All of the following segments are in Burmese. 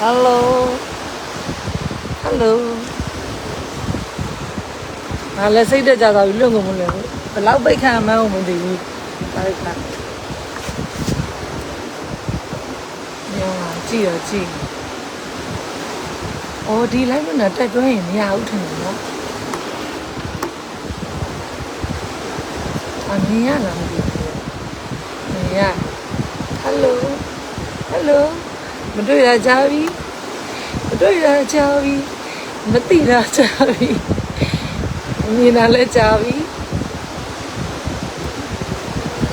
Hello Hello ငါလည်းစိတ်တက်ကြသွားပြီလွတ်ကုန်မလဲဘူးဘယ်လောက်ပိတ်ခံမှန်းအောင်မသိဘူးဒါလိုက်ခါညောကြည့်ရကြည့်အော်ဒီလိုက်မနဲ့တက်တွဲရင်မရဘူးထင်တယ်နော်အမြင်ရလားမသိဘူးမြင်ရ Hello Hello မတွေ့ရကြပြီမတွေ့ရကြပြီမသိရကြပြီမြင်လာလဲကြပြီ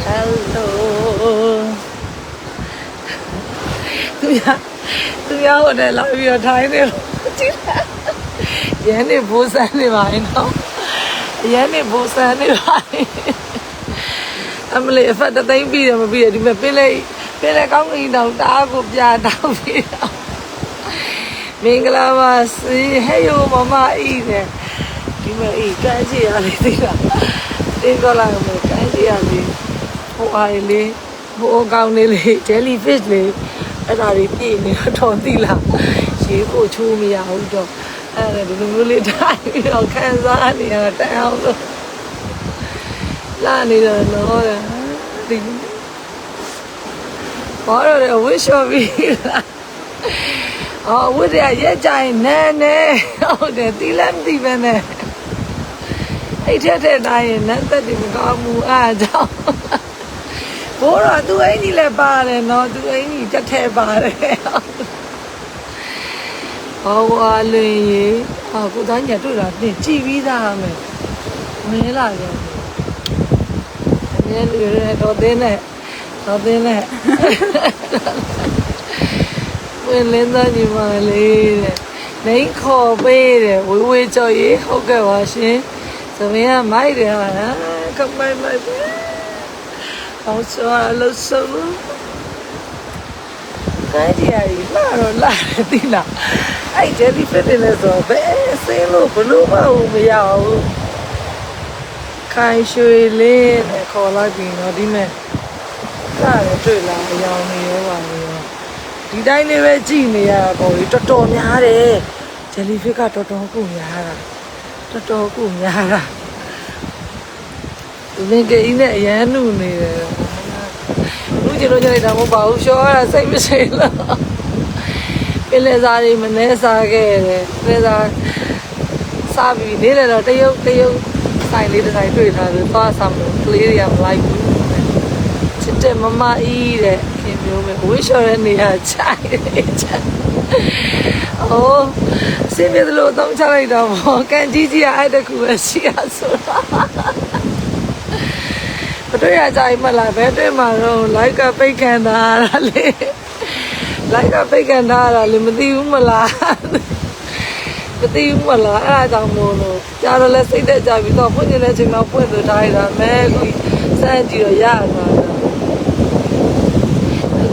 Hello သူရသူရဟိုတယ်လာပြီးတော့ထိုင်းနေလို့ကြည့်လားရန်နေဘိုးဆန်းနေပါရင်တော့ရန်နေဘိုးဆန်းနေပါရင်အမလေးအဖတ်တသိမ့်ပြီးတယ်မပြီးတယ်ဒီမဲ့ပင်းလေး ပင်းလေးကောင်းကင်တောင်တအားကိုပြတောင်းပြီးတော့မင်္ဂလာပါစီဟေးယိုမမအီးနဲ့ဒီမဲ့အီးကန်းချရလေးသိလားတင်းတော့လာမယ်ကန်းချရလေးဟိုအားလေးဟိုအကောင်လေးလေး jellyfish လေးအဲ့ဒါတွေပြည့်နေတော့သိလားရေကိုချိုးမရဘူးတော့အဲ့ဒါဒီလိုမျိုးလေးတိုင်းပြီးတော့ခံစားနေရတန်အောင်လို့လာနေတော့တော့ဒီ ဘာလို့လဲဝှရှော်ပြီးလားအော်ဝှရရဲ့ကြိုင်နဲနဲဟုတ်တယ်တီလမ်းတီပဲနဲ့အဲ့ထက်ထက်တိုင်းနန်းသက်ဒီမကောင်းဘူးအားကြောင့်ဘိုးတော့သူ့အင်းကြီးလည်းပါတယ်နော်သူ့အင်းကြီးတက်ထဲပါတယ်ဟောဝါလွင်ရေဟောကိုသားညတွေ့တာပြင်ကြည်ပြီးသားမယ်မင်းလာကြတယ်အမြဲလူရဲတော့တင်းနဲ့ တော့တင်းနဲ့ဝင်လင်းသားညီမလေးတဲ့လိန်ခေါ်ပေးတယ်ဝေဝေကြော်ရေးဟုတ်ကဲ့ပါရှင်သမီးကမိုက်တယ်ဟာကမိုက်မိုက်ပဲဟောဆိုအလို့ဆိုကိုင်းကြီးရီလာတော့လာတယ်တိလားအဲ့ဂျယ်လီဖစ်တယ်လဲဆိုဘယ်ဆင်းလို့ဘလို့မဟုတ်မရဘူးခိုင်ရွှေလေးနဲ့ခေါ်လိုက်ပြီနော်ဒီမဲ့ ကလည်းတွေ့လာအယောင်နေရောပါနေရောဒီတိုင်းလေးပဲကြည်နေရတာပေါ့လေတော်တော်များတယ်ဂျယ်လီဖစ်ကတော်တော်ကိုများတာတော်တော်ကိုများတာဒီမင်းကြီးနဲ့အရန်နုနေတယ်လူကြီးတို့ကြလိုက်တာမဟုတ်ပါဘူးရှောရတာစိတ်မရှိလို့ပင်လေစားတွေမနှဲစားခဲ့တယ်ပင်စားစားပြီးနေလေတော့တရုတ်တရုတ်ဆိုင်လေးတစ်ဆိုင်တွေ့ထားတယ်သွားစားမလို့ကလေးတွေကမလိုက်ဘူး ချစ်တဲ့မမအီးတဲ့ခင်မျိုးပဲဝိရှော်တဲ့နေရာချိုင်တယ်ချာအိုးစင်ပြတယ်လို့တော့ချလိုက်တော့ဘောကန်ကြီးကြီးအဲ့တကူပဲရှိရဆိုတာဘတွေ့ရကြိုင်မလားဘယ်တွေ့မှာတော့လိုက်ကပိတ်ခံတာလေလိုက်ကပိတ်ခံတာလေမသိဘူးမလားမသိဘူးမလားအဲ့ဒါကြောင့်မို့လို့ကြားတော့လဲစိတ်သက်ကြပြီးတော့ဖွင့်နေတဲ့ချိန်မှာဖွင့်လို့ထားရတာမဲကူစမ်းကြည့်တော့ရမှာတော့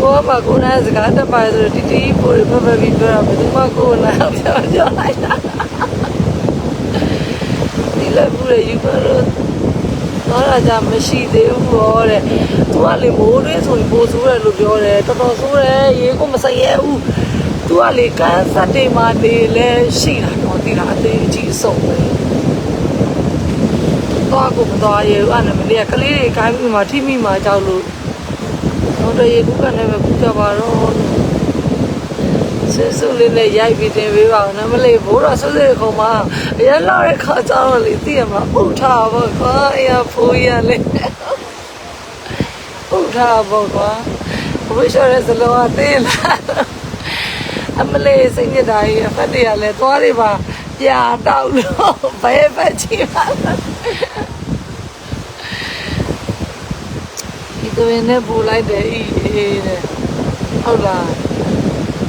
ကိုကမကိုနာစကားတက်ပါဆိုတီတီပိုရဖဖပြီးပြောတာဘယ်သူမှကိုနာပြောပြောလိုက်တာဒီလည်းဘူးရယူပါတော့တော့လာကြမရှိသေးဘူးဘောတဲ့သူကလေမိုးတွင်းဆိုရင်ပိုဆိုးတယ်လို့ပြောတယ်တော်တော်ဆိုးတယ်ရေကိုမစရဲဘူးသူကလေကန်းစက်တွေမှာနေလဲရှိတာတော့ဒီလားအသေးအကြီးအဆုံးပဲတော့ကိုမတော်ရဘူးအဲ့နဲ့မနေ့ကကလေးတွေခိုင်းပြီးမှထိမိမှကြောက်လို့ တော့တရေကူကလည်းပဲကူကြပါတော့စစ်စုလေးနဲ့ရိုက်ပြီးတင်ပေးပါဦးနမလေးဘိုးတော်ဆွဆွခုံမှာအရင်လာတဲ့ခါကျတော့လေသိရမှာအုတ်ထားပါကွာအရာဖိုးရလေအုတ်ထားပါကွာဘိုးရှော်ရဲ့စလုံးအသေးလားအမလေးစိတ်ညစ်တာကြီးအဖက်တွေကလည်းသွားတွေပါပြာတောက်လို့ဘယ်ဘက်ချီပါ လားဒီကွင်းနဲ့ပူလိုက်တယ်ဤအေးတဲ့ဟုတ်လား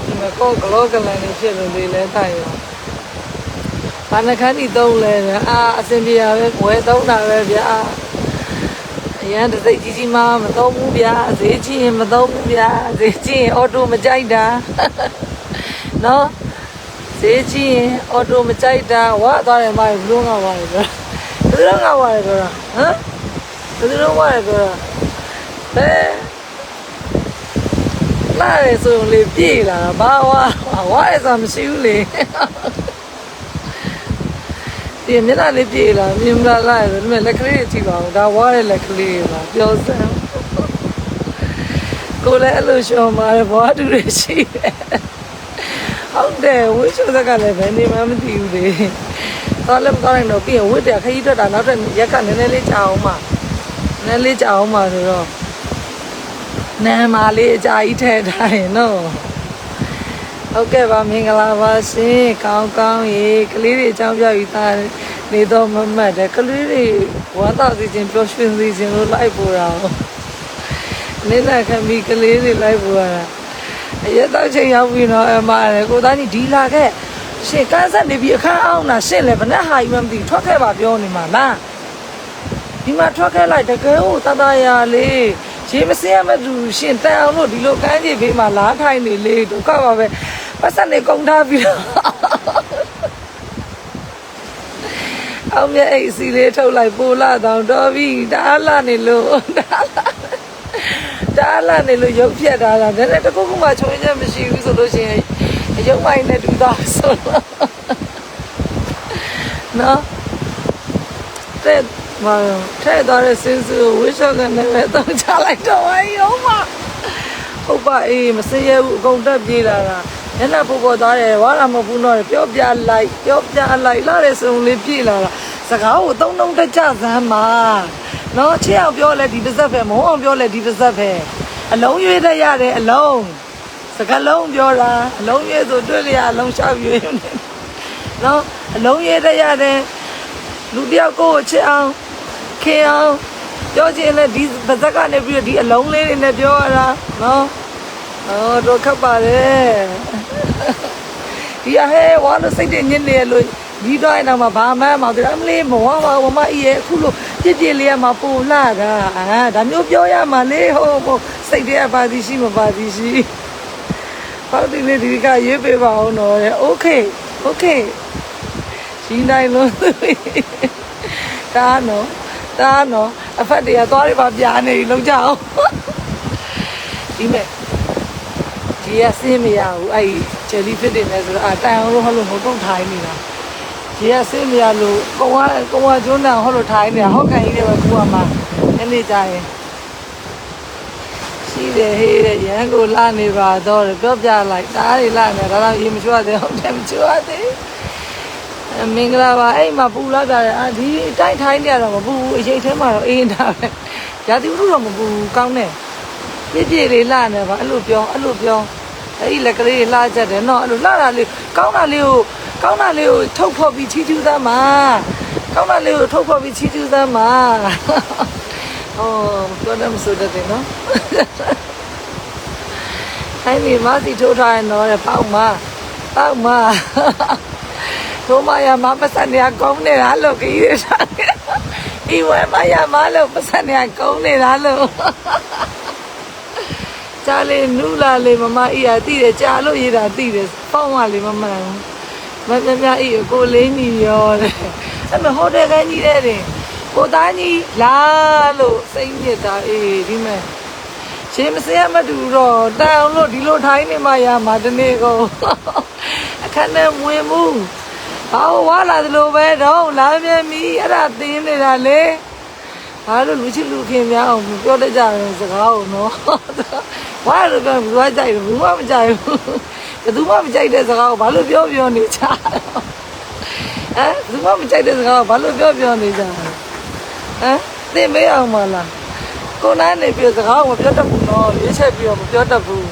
ဒီမှာကောဂလောကလန်နေဖြစ်လို့လေလဲတိုင်ရောဘာနှခမ်းဤသုံးလဲအာအစင်ပြရပဲဝဲသုံးတာပဲဗျာအရန်တစိတ်ကြီးကြီးမမသုံးဘူးဗျာဈေးကြီးရင်မသုံးဘူးဗျာဈေးကြီးရင်အော်တိုမကြိုက်တာနော်ဈေးကြီးရင်အော်တိုမကြိုက်တာဝါသွားတယ်မဘလို့ငါပါလေဘယ်လိုငါပါလဲပြောတာဟမ်ဘယ်လိုငါပါလဲပြော တာဘယ်လာရဲဆိုရင်လေပြေးလာဘာဝါဝါရဲဆိုမရှိဘူးလေဒီမျက်နှာလေးပြေးလာမြင်မလားလာရဲဆိုဒီမဲ့လက်ကလေးတွေကြည့်ပါဦးဒါဝါရဲလက်ကလေးတွေပါပြောစမ်းကိုလည်းအဲ့လိုရှော်มาဘွားတူတွေရှိတယ်ဟုတ်တယ်ဝိချုံသက်ကလည်းဘယ်နေမှမသိဘူးလေတော့လည်းမကောင်းနိုင်တော့ပြီးရင်ဝိတယ်ခကြီးထွက်တာနောက်ထပ်ရက်ကနည်းနည်းလေးကြာအောင်ပါနည်းနည်းလေးကြာအောင်ပါဆိုတော့ နာမလေးအကြာကြီးထည့်ထားရင်နော်ဟုတ်ကဲ့ပါမင်္ဂလာပါရှင်ကောင်းကောင်းရေကလေးတွေအကြောင်းပြပြီးသားနေတော့မမတ်တယ်ကလေးတွေဝမ်းသာစီခြင်းပျော်ရွှင်စီခြင်းလို့လိုက်ပေါ်တာ哦နင်းလက်ခံပြီးကလေးတွေလိုက်ပေါ်တာအရက်တော့ချိန်ရောက်ပြီနော်အမရယ်ကိုသားကြီးဒီလာခဲ့ရှင်ကန်းဆက်နေပြီးအခန်းအောင်တာရှင်လည်းဘယ်နဲ့ဟာကြီးမှမသိထွက်ခဲ့ပါပြောနေမှာလားဒီမှာထွက်ခဲ့လိုက်တကယ်ဟိုတတရာလေး ရေမစင်းရမတူရှင်တန်အောင်လို့ဒီလိုကန်းကြီးဘေးမှာလားထိုင်နေလေဒုက္ခပါပဲပတ်စံနေကုန်ထားပြီးတော့အောင်မြအိတ်စီလေးထုတ်လိုက်ပိုလာတောင်တော်ပြီဒါလာနေလို့ဒါလာဒါလာနေလို့ရုပ်ပြက်တာလားနည်းနည်းတစ်ခုခုမှချုံချက်မရှိဘူးဆိုလို့ရှိရင်ရုပ်မိုင်းနဲ့တူတာဆိုတော့နော်တဲ့ မထဲသွားတဲ့စင်းစုဝိရှော့ကနေပဲတောင်းချလိုက်တော့ဝိုင်းရောမဟုတ်ပါအေးမစရဘူးအကုန်တက်ပြေးလာတာညနေပို့ပေါ်သွားတယ်ဝါလာမဘူးတော့ပြောပြလိုက်ပြောပြလိုက်လာတဲ့စုံလေးပြေးလာတာစကားကိုသုံးသုံးတကြစမ်းပါနော်ချစ်အောင်ပြောလဲဒီပါဇက်ပဲမဟုတ်အောင်ပြောလဲဒီပါဇက်ပဲအလုံးရွေးတတ်ရတယ်အလုံးစကားလုံးပြောတာအလုံးရွေးဆိုတွေ့ရအလုံးရှောက်ရွေးနေနော်အလုံးရွေးတတ်ရတယ်လူတယောက်ကိုချစ်အောင် ခင်အောင်ပြောချင်လဲဒီပါဇက်ကနေပြီးတော့ဒီအလုံးလေးတွေနဲ့ပြောရတာနော်အော်တော့ခပ်ပါတယ်ဒီအဟဲဝါလို့စိတ်တွေညစ်နေရလို့ဒီတော့အဲ့တော့မှဘာမှမဟုတ်ဘူးအမလေးမဝါပါဝမအေးရဲ့အခုလို့ပြစ်ပြစ်လေးကမှပိုလာတာအာဒါမျိုးပြောရမှာလေဟိုဟိုစိတ်တွေကပါသည်ရှိမပါသည်ရှိပေါ့ဒီလေးဒီကရေးပေးပါအောင်တော့โอเคโอเคရှင်းနိုင်လို့ဒါနော် ဒါနော်အဖက်တွေကသွားရပါပြာနေလုံးကြအောင်ဒီမဲ့ဒီကစင်းမရဘူးအဲ့ဂျယ်လီဖစ်တွေနဲ့ဆိုတော့အတိုင်အောင်လို့ဟောလို့မကုတ်ထိုင်းနေတာဒီကစင်းမရလို့ကုံဝကုံဝကျွန်းတန်ဟောလို့ထိုင်းနေတာဟောက်ကန်ကြီးတွေပဲကူရမှာနည်းနည်းကြာရင်ရှိတယ်ဟေးတဲ့ရန်ကိုလာနေပါတော့ပြောပြလိုက်တားတွေလာနေဒါတော့ရေမချွတ်သေးဟုတ်တယ်မချွတ်သေး မင်္ဂလာပါအဲ့မှာပူလာတာအာဒီတိုက်ထိုင်းနေရတော့မပူဘူးအချိန်ထဲမှာတော့အေးနေတာပဲရာသီဥတုတော့မပူဘူးကောင်းတယ်ပြည့်ပြည့်လေးလာနေပါအဲ့လိုပြောအဲ့လိုပြောအဲ့ဒီလက်ကလေးလှချက်တယ်နော်အဲ့လိုလှတာလေးကောင်းတာလေးကိုကောင်းတာလေးကိုထုတ်ဖော်ပြီးချီးကျူးသားမှာကောင်းတာလေးကိုထုတ်ဖော်ပြီးချီးကျူးသားမှာဟောပြောတယ်မဆိုတတ်တယ်နော်အဲ့ဒီမစီထိုးထားရင်တော့ပေါက်မပေါက်မ တို့မရမပတ်စံနေကောင်းနေတာလို့ကြီးရတာဤဝဲမရမလို့ပတ်စံနေကောင်းနေတာလို့ကြားလေနူလာလေမမအေးရတိတယ်ကြားလို့ရေးတာတိတယ်ပေါင်းရလေမမမမမအေးကိုလေးညီရောတဲ့အဲ့မဟိုတယ်ကကြီးတဲ့တယ်ကိုသားကြီးလာလို့စိတ်ညစ်တာအေးဒီမဲ့ရှင်မစရမတူတော့တန်အောင်လို့ဒီလိုထိုင်းနေမှရမှာတနေ့ကိုအခက်နဲ့မဝင်ဘူး ဘာဝါလာသလိုပဲတော့လာမြန်ပြီအဲ့ဒါသင်းနေတာလေဘာလို့လူချစ်လူခင်များအောင်ပြောတတ်ကြတယ်စကားကိုနော်ဝါလို့ပြောဘူးကကြိုက်တယ်ဘူးမှမကြိုက်ဘူးဘယ်သူမှမကြိုက်တဲ့စကားကိုဘာလို့ပြောပြောနေကြဟမ်ဘယ်သူမှမကြိုက်တဲ့စကားကိုဘာလို့ပြောပြောနေကြဟမ်သင်မေးအောင်မလားကိုနိုင်နေပြစကားကိုမပြောတတ်ဘူးနော်ရွေးချက်ပြီးတော့မပြောတတ်ဘူး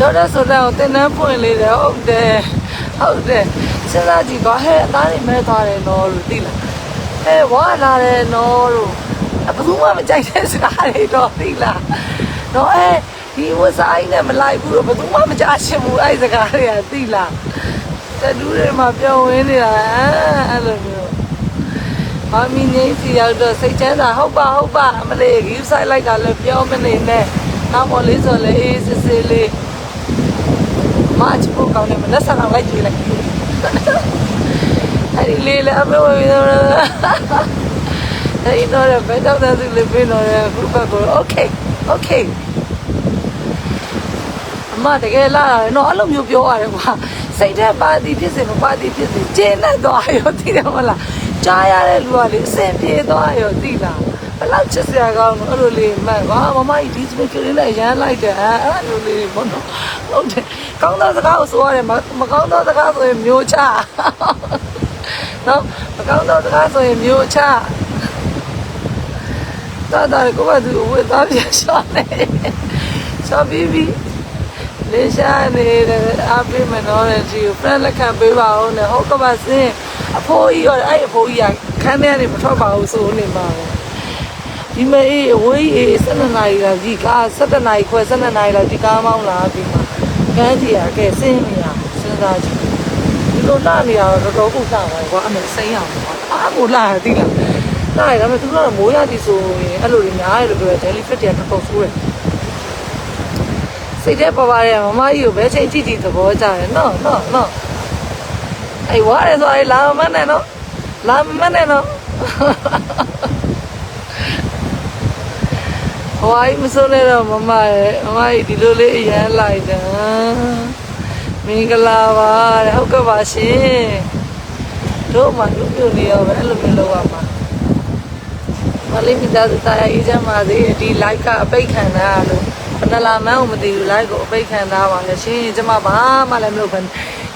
တော့ဒါဆိုတော့တင်နှန်းဖွင့်လေးတယ်ဟုတ်တယ်ဟုတ်တယ်စဉ်းစားကြည့်ပါဟဲ့အသားတွေမဲသွားတယ်နော်လို့သိလားဟဲ့ဝါလာတယ်နော်လို့ဘယ်သူမှမကြိုက်တဲ့စကားတွေတော့သိလားတော့အဲဒီဝဆိုင်နဲ့မလိုက်ဘူးတော့ဘယ်သူမှမကြားချင်ဘူးအဲ့စကားတွေကသိလားတတူးတွေမှာပြောင်းဝင်းနေတာအဲ့လိုမျိုးမမီနေစီရောက်တော့စိတ်ချမ်းသာဟုတ်ပါဟုတ်ပါအမလေးဂီးဆိုင်လိုက်တာလည်းပြောမနေနဲ့နောက်ပေါ်လေးဆိုလည်းအေးစစ်စစ်လေး မအချဖို့ကောင်းတယ်မလက်ဆန်အောင်လိုက်ကြည့်လိုက်အဲ့ဒီလေးလည်းအမေဝေးတော့အဲ့ဒီတော့ဘယ်တော့သက်စီလေးပြင်းတော့ခုဘက်ကို okay okay မတကယ်လာတယ်နော်အဲ့လိုမျိုးပြောရတယ်ကွာစိတ်ထဲပါသည်ဖြစ်စေမပါသည်ဖြစ်စေကျင်းနဲ့သွားရောသိတယ်မလားကြားရတဲ့လူကလေအစင်ပြေသွားရောသိလားဘယ်လောက်ချစ်စရာကောင်းလို့အဲ့လိုလေးမှန်ကွာမမကြီးဒီစပစ်ကလေးနဲ့ရမ်းလိုက်တယ်အဲ့အဲ့လိုလေးဘောနော်ဟုတ်တယ် ကောင်းသောစကားကိုဆိုရတယ်မမကောင်းသောစကားဆိုရင်မျိုးချနော်မကောင်းသောစကားဆိုရင်မျိုးချတာတာကိုကသူဝေသားပြရှာနေရှာပြီးပြီးလေးရှာနေတယ်အပိမနောတဲ့ဒီကို friend လက်ခံပေးပါဦးနဲ့ဟုတ်ကပါစင်းအဖိုးကြီးရောအဲ့အဖိုးကြီးကခန်းထဲကနေမထွက်ပါဘူးဆိုနေမှာပဲဒီမေးအဝေးအေး12နာရီလာဒီကား17နာရီခွဲ12နာရီလာဒီကားမောင်းလာပြီးမှ ကန်းကြီးကကဲစင်းနေရစဉ်းစားကြည့်ဒီလိုလာနေရတော့တော်တော်ဥစ္စာပါကွာအမေစိမ့်ရအောင်ကွာအားကိုလာတယ်သိလားလာရဒါပေမဲ့သူကတော့မိုးရသည်ဆိုရင်အဲ့လိုတွေများတယ်လို့ပြောတယ် daily fit တွေကတော်တော်ဆိုးတယ်စိတ်ထဲပေါ်ပါရဲ့မမကြီးကိုဘယ်ချိန်ကြည့်ကြည့်သဘောကျတယ်နော်နော်နော်အဲ့ဝါရဲဆိုအဲ့လာမနဲ့နော်လာမနဲ့နော် ဟိုအိမ်မစိုးနေတော့မမရဲ့မမကြီးဒီလိုလေးအရန်လိုက်တာမင်္ဂလာပါတဲ့ဟုတ်ကဲ့ပါရှင်တို့မှလူပြိုနေရောပဲအဲ့လိုမျိုးလုပ်ရမှာမလေးမိသားစုတရားအေးချမ်းပါစေဒီ live ကအပိတ်ခံတာလို့ဘယ်နှလာမန်းကိုမသိဘူး live ကိုအပိတ်ခံထားပါလေရှင်ကျမဘာမှလည်းမလုပ်ဘူး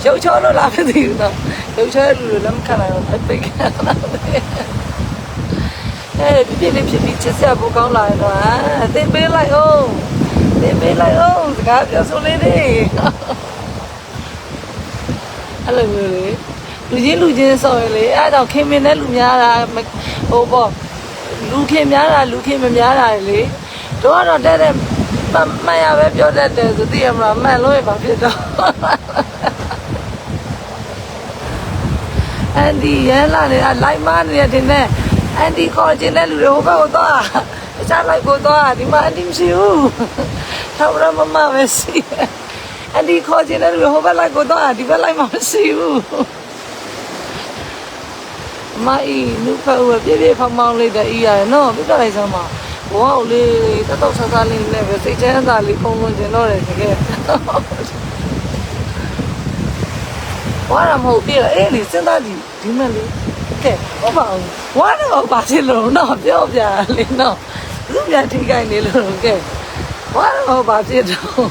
ရုပ်ချောလို့လားမသိဘူးတော့ရုပ်ချောတဲ့လူတွေလည်းမခံနိုင်ဘူးအပိတ်ခံတာ အဲပြပြလေးဖြစ်ပြီးချစ်စရာပိုကောင်းလာရင်တော့အသိပေးလိုက်အောင်သိပေးလိုက်အောင်စကားပြောဆိုလေးတွေအဲ့လိုမျိုးလေလူချင်းလူချင်းဆော်ရလေအဲ့ဒါခင်မင်းနဲ့လူများတာဟိုပေါ့လူခင်များတာလူခင်မများတာလေတို့ကတော့တဲ့တဲ့မှန်ရပဲပြောတတ်တယ်ဆိုသိရမလားမှန်လို့ရပါဖြစ်တော့အန်ဒီရန်လာနေတာလိုက်မနေတဲ့တင်နဲ့ အန်ဒီခေါ်ခြင်းတဲ့လူတွေဟိုဘက်ကိုသွားအစားလိုက်ကိုသွားဒီမှာအန်ဒီမရှိဘူးထောက်ရမမပဲရှိအန်ဒီခေါ်ခြင်းတဲ့လူတွေဟိုဘက်လိုက်ကိုသွားဒီဘက်လိုက်မှမရှိဘူးမအီနုဖက်ဝပြပြဖောင်းမောင်းလေးတဲ့အီးရတယ်နော်ပြပြလိုက်စမ်းပါဘဝကိုလေးတတော့ဆဆလေးနဲ့ပဲစိတ်ချမ်းသာလေးပုံလုံးကျင်တော့တယ်တကယ်ဝါရမဟုတ်ပြည့်အေးလေစဉ်းစားကြည့်ဒီမဲ့လေ ကဲဟုတ်ပါဘူးဝါရမပါချင်လို့တော့ပြောပြလေနော်သူများထိခိုက်နေလို့ကဲဝါရမပါဖြစ်တော့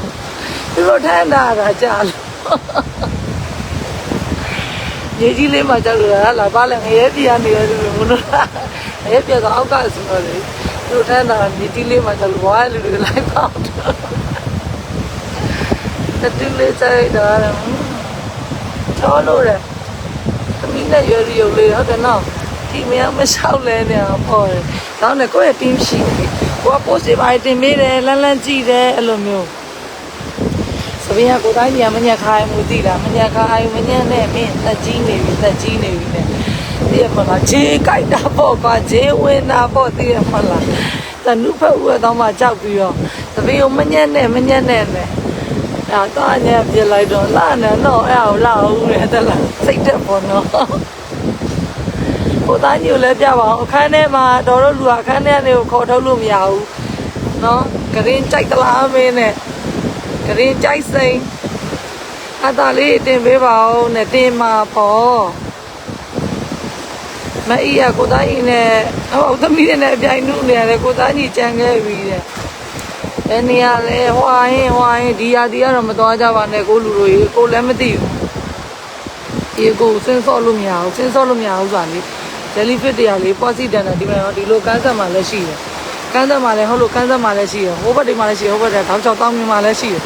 သူတို့ထမ်းတာကကြာလို့ရေကြီးလေးမှကြောက်လို့လားပါလဲငရဲပြရနေတယ်လို့မလို့ငရဲပြတော့အောက်ကဆိုတော့လေသူထမ်းတာမြေကြီးလေးမှကြောက်လို့ဝါလူတွေလိုက်ပေါက်တတူးလေးစိုက်တော့ချောလို့တယ် သမီးနဲ့ရွယ်ရုပ်လေးဟုတ်တယ်နော်ဒီမမလျှောက်လဲနေအောင်ပေါ့တယ်တော့လည်းကိုယ့်ရဲ့ team ရှိတယ်ကိုက post ပါတင်ပေးတယ်လန်းလန်းကြည့်တယ်အဲ့လိုမျိုးစပင်းကကိုတိုင်းကြီးမညက်ခိုင်းမှုသိလားမညက်ခိုင်းမညက်နဲ့မင်းတက်ကြီးနေပြီတက်ကြီးနေပြီနဲ့သိရမလားဂျေးကြိုက်တာပေါ့ကွာဂျေးဝင်တာပေါ့သိရမလားတနုဖက်ဦးတော့မှကြောက်ပြီးတော့စပင်းကိုမညက်နဲ့မညက်နဲ့နဲ့ အဲ့တော့ညက်ပြလိုက်တော့လာနေတော့အဲ့အောင်လာဦးနဲ့တလားစိတ်တက်ပေါ်တော့ကိုသားကြီးကိုလည်းပြပါအောင်အခန်းထဲမှာတော်တို့လူကအခန်းထဲကနေကိုခေါ်ထုတ်လို့မရဘူးနော်ဂရင်ကြိုက်သလားမင်းနဲ့ဂရင်ကြိုက်စိန်အသာလေးတင်ပေးပါဦးနဲ့တင်มาပေါ့မအီးရကိုသားကြီးနဲ့ဟိုသမီးနဲ့အပြိုင်နုနေရတယ်ကိုသားကြီးကြံခဲ့ပြီတဲ့ ဘယ်နေရာလဲဟွာရင်ဟွာရင်ဒီရာဒီကတော့မသွားကြပါနဲ့ကိုလူတို့ရေကိုလည်းမသိဘူးဒီကိုစင်းစော့လို့မရဘူးစင်းစော့လို့မရဘူးဆိုတာလေ jellyfish တရားလေး positive တန်တာဒီမှာတော့ဒီလိုကန်းဆက်မှာလည်းရှိတယ်ကန်းဆက်မှာလည်းဟုတ်လို့ကန်းဆက်မှာလည်းရှိတယ်ဟိုဘက်တွေမှာလည်းရှိတယ်ဟိုဘက်တွေတောင်းချောက်တောင်းမြင်မှာလည်းရှိတယ်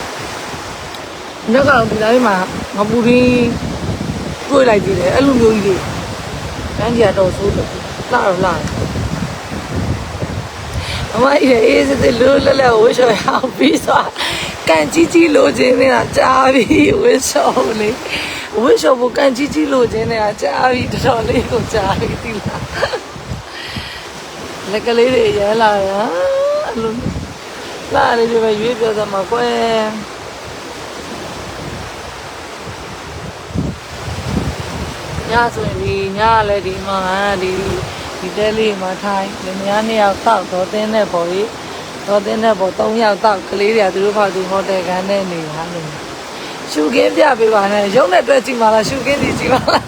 မြက်ကတော့ဒီတိုင်းမှာငပူရင်းတွေ့လိုက်သေးတယ်အဲ့လိုမျိုးကြီးတွေကန်းကြီးကတော့ဆိုးတယ်လာတော့လာ အမအေးအေးစစ်လို့လဲလဲဝှချော်ရအောင်ပြီးသွားကန်ကြီးကြီးလိုချင်နေတာကြားပြီဝှချော်လေဝှချော်ဘကန်ကြီးကြီးလိုချင်နေတာကြားပြီတော်တော်လေးကိုကြားပြီဒီလားလက်ကလေးတွေရမ်းလာတာအဲ့လိုလာလေးတွေပဲရွေးပြောစမှာကွယ်ညဆိုရင်ဒီညလည်းဒီမှာဒီ ဒီတဲလေးမှာထိုင်လင်မယားနှစ်ယောက်တောက်တော့တင်းတဲ့ပေါ်ကြီးတော့တင်းတဲ့ပေါ်3ယောက်တောက်ကလေးတွေကသူတို့ဖောက်သူဟိုတယ်ကန်းနဲ့နေတာလို့ရှုခင်းပြပေးပါနဲ့ရုံးနဲ့တွဲကြည့်ပါလားရှုခင်းကြည့်ကြည့်ပါလား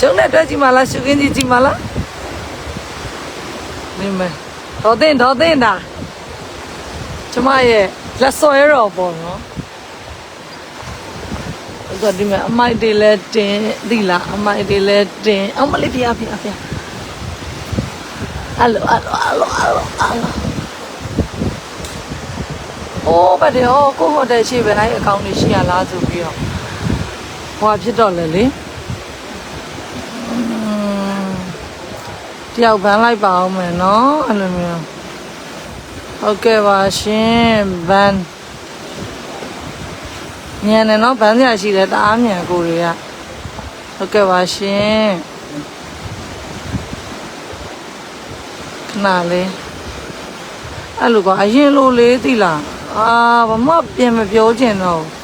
ရုံးနဲ့တွဲကြည့်ပါလားရှုခင်းကြည့်ကြည့်ပါလားနေမယ်တော့တင်းတော့တင်းတာကျမရဲ့လက်စော်ရတော့ပေါ့နော်အဲ့တော့ဒီမှာအမိုက်တွေလည်းတင်သိလားအမိုက်တွေလည်းတင်အောင်မလေးပြပြပြ အဲ့လိုအဲ့လိုအဲ့လိုအဲ့လိုအဲ့လိုအိုးဗတ်တယ်ဟောကိုဟိုတယ်ရှိပဲလိုက်အကောင့်တွေရှိရလားဆိုပြီးတော့ဟွာဖြစ်တော့လေလေတယောက်ဗန်းလိုက်ပါအောင်မယ်နော်အဲ့လိုမျိုးဟုတ်ကဲ့ပါရှင်ဗန်းမြန်တယ်နော်ဗန်းစရာရှိတယ်တအားမြန်ကိုတွေကဟုတ်ကဲ့ပါရှင် ခဏလေးအဲ့လိုကအရင်လိုလေးသိလားအာဘာမှပြင်မပြောချင်တော့ဘူး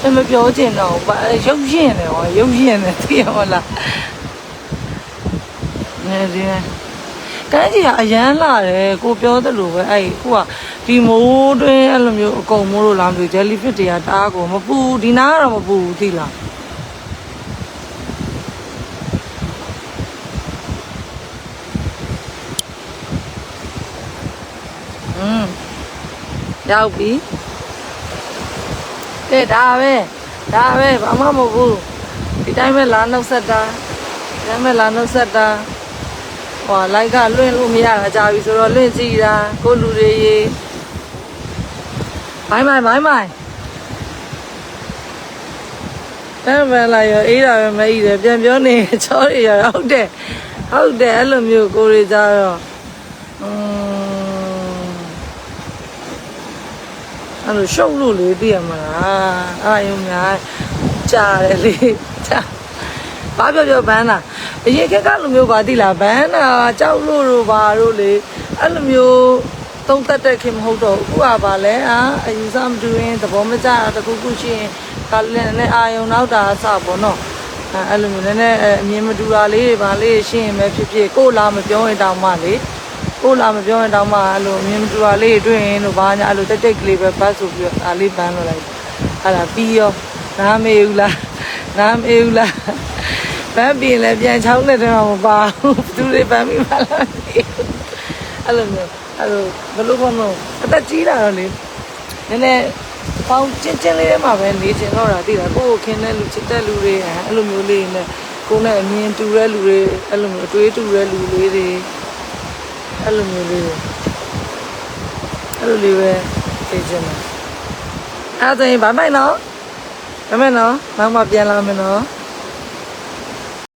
ပြင်မပြောချင်တော့ဘူးဘာရုပ်ရှင်တယ်ဟောရုပ်ရှင်တယ်သိရမလားနေဒီနေကန်းကြီးကအရန်လာတယ်ကိုပြောသလိုပဲအဲ့ကိုကဒီမိုးတွင်းအဲ့လိုမျိုးအကုန်မိုးလို့လားမသိဘူး jellyfish တွေကတအားကိုမပူဘူးဒီနားကတော့မပူဘူးသိလား อืมရောက်ပြီတဲ့ဒါပဲဒါပဲဘာမှမဟုတ်ဘူးဒီတိုင်းပဲလာနှုတ်ဆက်တာဒီတိုင်းပဲလာနှုတ်ဆက်တာဟောလိုက်ကလွင့်လို့မရတာကြာပြီဆိုတော့လွင့်ကြည့်တာကိုလူတွေရေဘိုင်းဘိုင်းဘိုင်းဘိုင်းအဲ့မလာရောအေးတာပဲမအေးတယ်ပြန်ပြောနေချောတွေရဟုတ်တယ်ဟုတ်တယ်အဲ့လိုမျိုးကိုရီကြတော့อืม အဲ့လိုရှုပ်လို့လေသိရမလားအာယုံများကြားတယ်လေကြားဘာပြောပြောဘန်းတာအရင်ကကလိုမျိုးပါသိလားဘန်းတာကြောက်လို့တို့ဘာတို့လေအဲ့လိုမျိုးသုံးသက်တဲ့ခင်မဟုတ်တော့ဘူးအခုကပါလဲအာအယူဆမတူရင်သဘောမကျတာတခုခုရှိရင်ကလည်းနဲ့အာယုံနောက်တာအစပေါ့နော်အဲ့အဲ့လိုမျိုးနည်းနည်းအမြင်မတူတာလေးတွေပါလေးရှင်းရင်ပဲဖြစ်ဖြစ်ကို့လာမပြောရင်တောင်မှလေ ကိုလာမပြောရင်တောင်မှအဲ့လိုမြင်မတူတာလေးတွေ့ရင်လို့ဘာညာအဲ့လိုတိတ်တိတ်ကလေးပဲပတ်ဆိုပြီးတော့ဒါလေးပန်းလို့လိုက်အဲ့ဒါပြီးရောနားမေးဘူးလားနားမေးဘူးလားပန်းပြင်လဲပြန်ချောင်းနဲ့တော့မပါဘူးသူတွေပန်းပြီးပါလားမသိဘူးအဲ့လိုမျိုးအဲ့လိုဘယ်လိုခေါ်မလို့အသက်ကြီးတာတော့လေနည်းနည်းပေါင်းချင်းချင်းလေးထဲမှာပဲနေချင်တော့တာသိတာကိုယ့်ကိုခင်တဲ့လူချစ်တဲ့လူတွေအဲ့လိုမျိုးလေးနဲ့ကိုယ်နဲ့အမြင်တူတဲ့လူတွေအဲ့လိုမျိုးအတွေးတူတဲ့လူလေးတွေ အဲ့လိုမျိုးလေးတွေအဲ့လိုလေးပဲသိချင်တယ်အဲ့ဒါဆိုရင်ဗာမိုက်နော်ဗာမိုက်နော်နောက်မှပြန်လာမယ်နော်